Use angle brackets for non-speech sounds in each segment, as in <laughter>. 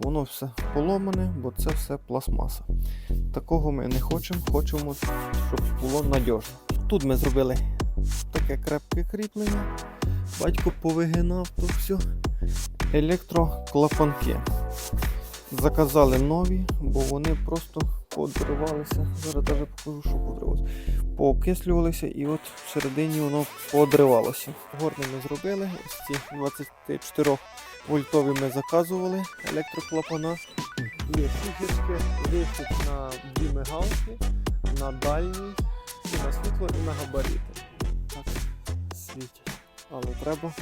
воно все поломане, бо це все пластмаса. Такого ми не хочемо, хочемо, щоб було надіжно. Тут ми зробили таке крепке кріплення. Батько повигинав то все. Електроклапанки. Заказали нові, бо вони просто подривалися. Зараз навіть покажу, що подривалося. Пообкислювалися і от всередині воно подривалося. Горни ми зробили. Ось ці 24 вольтові ми заказували електроклапана. Є фігерки, вихід на 2 мигалки, на дальній, і на світло і на габарити. Так світять. Але треба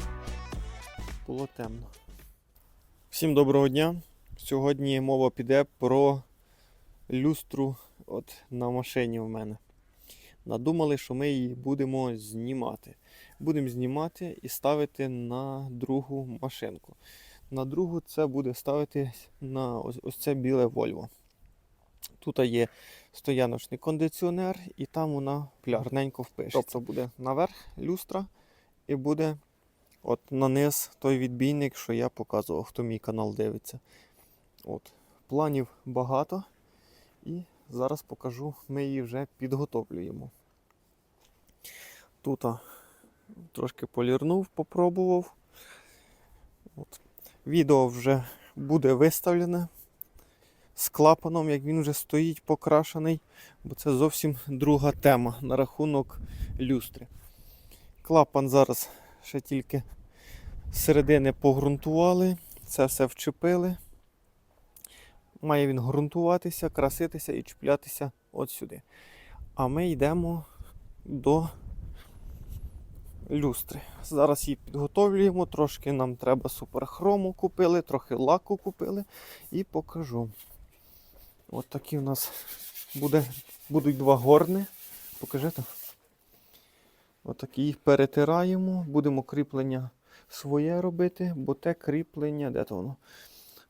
було темно. Всім доброго дня. Сьогодні мова піде про люстру от на машині в мене. Надумали, що ми її будемо знімати. Будемо знімати і ставити на другу машинку. На другу це буде ставити на ось, ось це біле Volvo. Тут є стояночний кондиціонер, і там вона гарненько впишеться. Тобто буде наверх люстра і буде от на той відбійник, що я показував, хто мій канал дивиться. От. Планів багато. І зараз покажу, ми її вже підготовлюємо. Тут трошки полірнув, попробував. От. Відео вже буде виставлене з клапаном, як він вже стоїть покрашений, бо це зовсім друга тема на рахунок люстри. Клапан зараз ще тільки середини погрунтували, це все вчепили. Має він ґрунтуватися, краситися і чіплятися от сюди. А ми йдемо до люстри. Зараз її підготовлюємо, трошки нам треба суперхрому купили, трохи лаку купили і покажу. От такі у нас буде, будуть два горни. Покажи то. Отакі їх перетираємо, будемо кріплення своє робити, бо те кріплення, де то воно?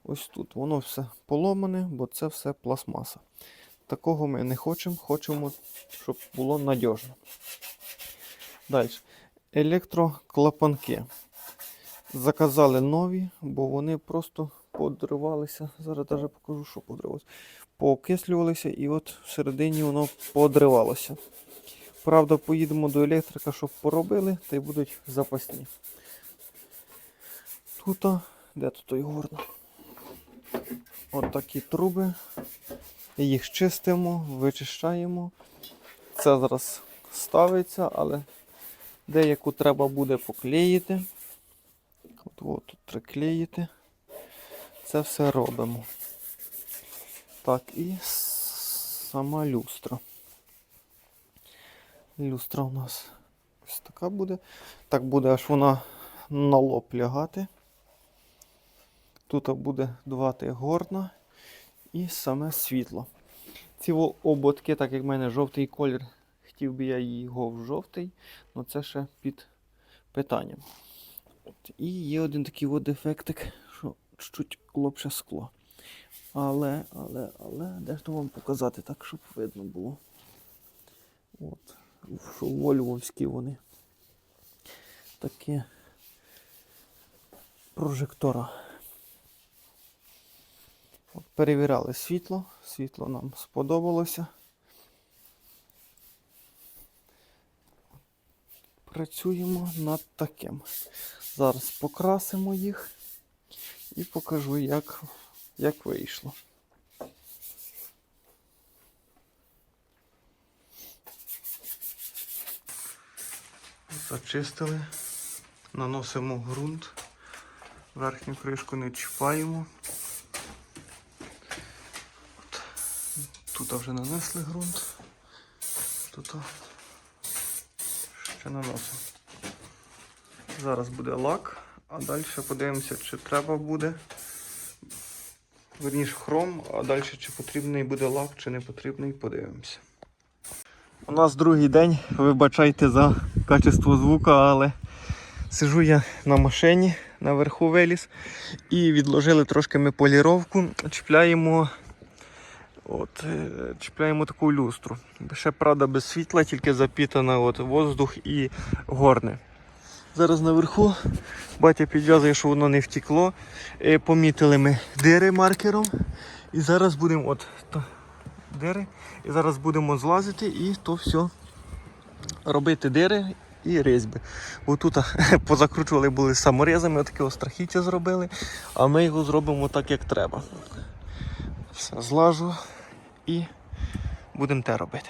Ось тут. Воно все поломане, бо це все пластмаса. Такого ми не хочемо, хочемо, щоб було надіжно. Далі. Електроклапанки. Заказали нові, бо вони просто подривалися. Зараз навіть покажу, що подривалося. Поокислювалися і от всередині воно подривалося. Правда, поїдемо до електрика, щоб поробили, та й будуть запасні. Тут, де тут той горно? От такі труби. Їх чистимо, вичищаємо. Це зараз ставиться, але деяку треба буде поклеїти. От, от тут треба клеїти. Це все робимо. Так, і сама люстра. Люстра у нас ось така буде. Так буде аж вона на лоб лягати. Тут буде два тих горна і саме світло. Ці ободки, так як в мене жовтий колір, хотів би я його в жовтий, але це ще під питанням. От. І є один такий от дефектик, що чуть-чуть лопше скло. Але, але, але, де ж то вам показати так, щоб видно було. От. Що вольвовські вони. Такі прожектора. От перевіряли світло. Світло нам сподобалося. Працюємо над таким. Зараз покрасимо їх і покажу, як, як вийшло. Зачистили, наносимо ґрунт, верхню кришку не чіпаємо. Тут вже нанесли ґрунт, тут ще наносимо. Зараз буде лак, а далі подивимося, чи треба буде. Верніше хром, а далі чи потрібний буде лак, чи не потрібний, подивимося. У нас другий день, вибачайте за качество звука, але сижу я на машині, наверху виліз і відложили трошки ми поліровку, чіпляємо, от, е, чіпляємо таку люстру. Ще правда без світла, тільки запітана от, воздух і горни. Зараз наверху. Батя підв'язує, що воно не втекло. Е, Помітили ми дири маркером. І зараз будемо от та, дири. І зараз будемо злазити і то все робити дири і різьби. Бо тут <laughs> позакручували були саморізами, таке острахіття зробили, а ми його зробимо так, як треба. Все, злажу і будемо те робити.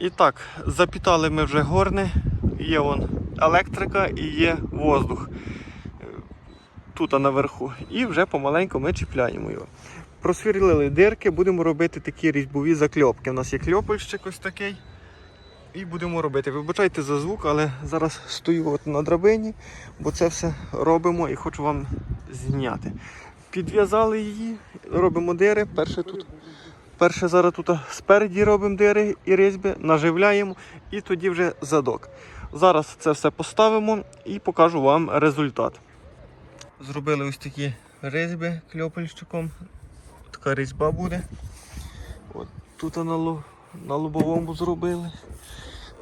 І так, запітали ми вже горни, є вон електрика і є воздух тут наверху. І вже помаленьку ми чіпляємо його. Просвірлили дирки, будемо робити такі різьбові закльопки. У нас є кльопольщик ось такий. І будемо робити. Вибачайте за звук, але зараз стою от на драбині, бо це все робимо і хочу вам зняти. Підв'язали її, робимо дири. Перше тут. Перше зараз тут спереді робимо дири і різьби, наживляємо і тоді вже задок. Зараз це все поставимо і покажу вам результат. Зробили ось такі різьби кльопельщиком. Така різьба буде. От тут на, ло- на лобовому зробили.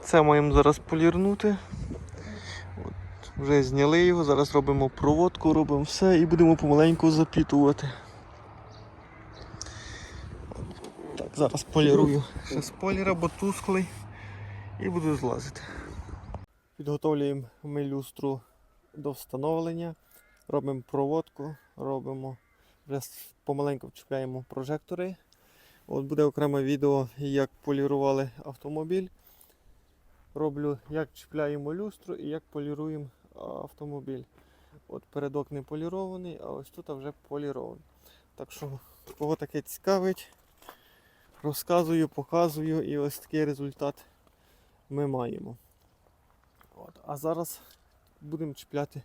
Це маємо зараз полірнути. Вже зняли його, зараз робимо проводку, робимо все і будемо помаленьку запітувати. Так, зараз полірую ще з поліра, бо тусклий. І буду злазити. Підготовлюємо ми люстру до встановлення. Робимо проводку, робимо, вже помаленьку вчіпляємо прожектори. От буде окреме відео, як полірували автомобіль. Роблю, як чіпляємо люстру і як поліруємо автомобіль. От передок не полірований, а ось тут вже полірований. Так що, кого таке цікавить, розказую, показую і ось такий результат ми маємо. От. А зараз будемо чіпляти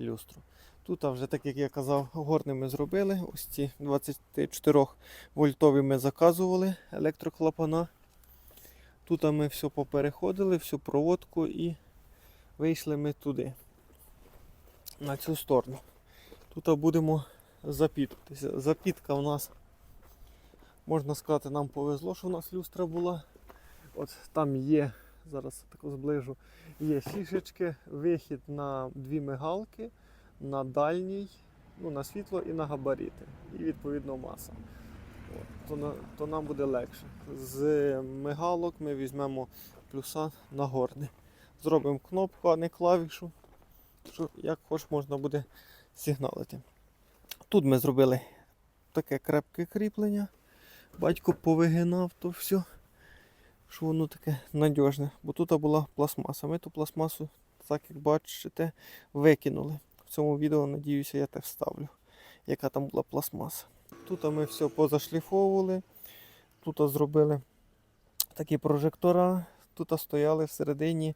люстру. Тут вже, так як я казав, горни ми зробили. Ось ці 24 вольтові ми заказували електроклапана. Тут ми все попереходили, всю проводку і вийшли ми туди, на цю сторону. Тут будемо запітуватися. Запітка у нас, можна сказати, нам повезло, що у нас люстра була. От там є, зараз тако зближу, є фішечки, вихід на дві мигалки, на дальній, ну, на світло і на габарити. І відповідно маса. От, то, то нам буде легше. З мигалок ми візьмемо плюса на горни. Зробимо кнопку, а не клавішу. Як хоч можна буде сигналити. Тут ми зробили таке крепке кріплення. Батько повигинав то все що воно таке надіжне. Бо тут була пластмаса. Ми ту пластмасу, так як бачите, викинули. В цьому відео, надіюся, я те вставлю, яка там була пластмаса. Тут ми все позашліфовували. Тут зробили такі прожектора. Тут стояли всередині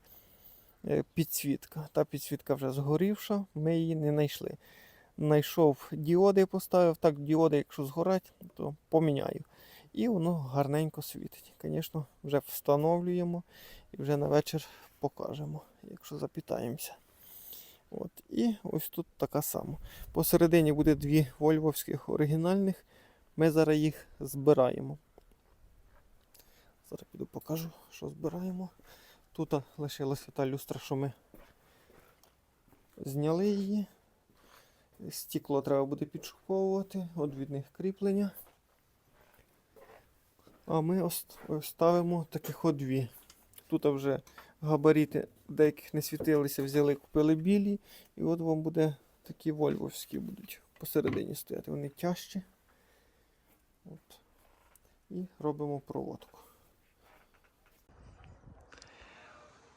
підсвітка. Та підсвітка вже згорівша, ми її не знайшли. Знайшов діоди, поставив. Так, діоди, якщо згорять, то поміняю. І воно гарненько світить. Звісно, вже встановлюємо і вже на вечір покажемо, якщо запітаємося. От. І ось тут така сама. Посередині буде дві вольвовських оригінальних. Ми зараз їх збираємо. Зараз піду покажу, що збираємо. Тут лишилася та люстра, що ми зняли її. Стекло треба буде підшуковувати, от від них кріплення. А ми ставимо таких от дві. Тут вже габарити деяких не світилися, взяли, купили білі. І от вам буде такі вольвовські будуть посередині стояти. Вони тяжчі. От. І робимо проводку.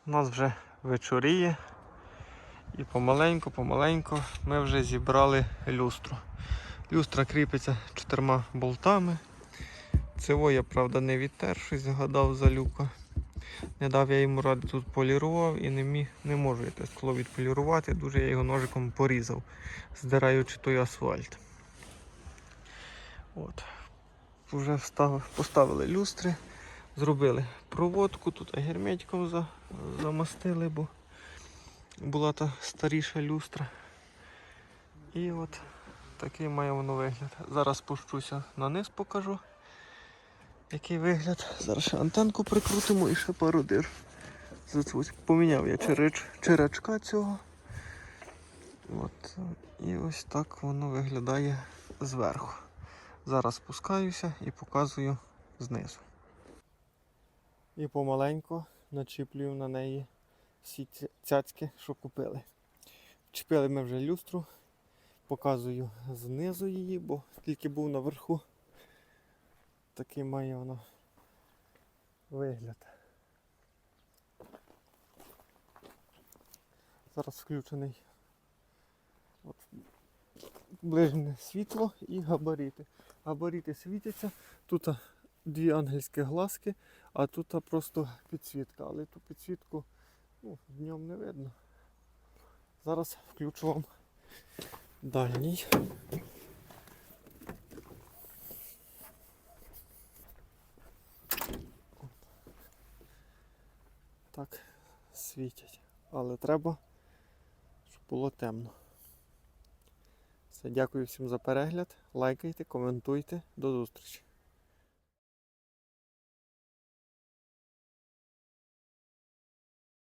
У нас вже вечоріє. І помаленьку, помаленьку ми вже зібрали люстру. Люстра кріпиться чотирма болтами. Цього я, правда, не відтер, згадав за люка. Не дав я йому ради тут полірував і не міг, не можу я те скло відполірувати. Дуже я його ножиком порізав, здираючи той асфальт. От. Вже встав, поставили люстри, зробили проводку, тут герметиком за, замастили, бо була та старіша люстра. І от такий має воно вигляд. Зараз спущуся на низ покажу. Який вигляд. Зараз ще антенку прикрутимо і ще пару дир поміняв я череч, черечка цього. От. І ось так воно виглядає зверху. Зараз спускаюся і показую знизу. І помаленьку начіплюю на неї всі цяцьки, що купили. Вчепили ми вже люстру, показую знизу її, бо тільки був наверху. Такий має воно вигляд. Зараз включений от, ближнє світло і габарити. Габарити світяться. Тут дві ангельські глазки, а тут просто підсвітка. Але ту підсвітку ну, днем не видно. Зараз включу вам дальній. Так світять. Але треба, щоб було темно. Все, дякую всім за перегляд. Лайкайте, коментуйте. До зустрічі.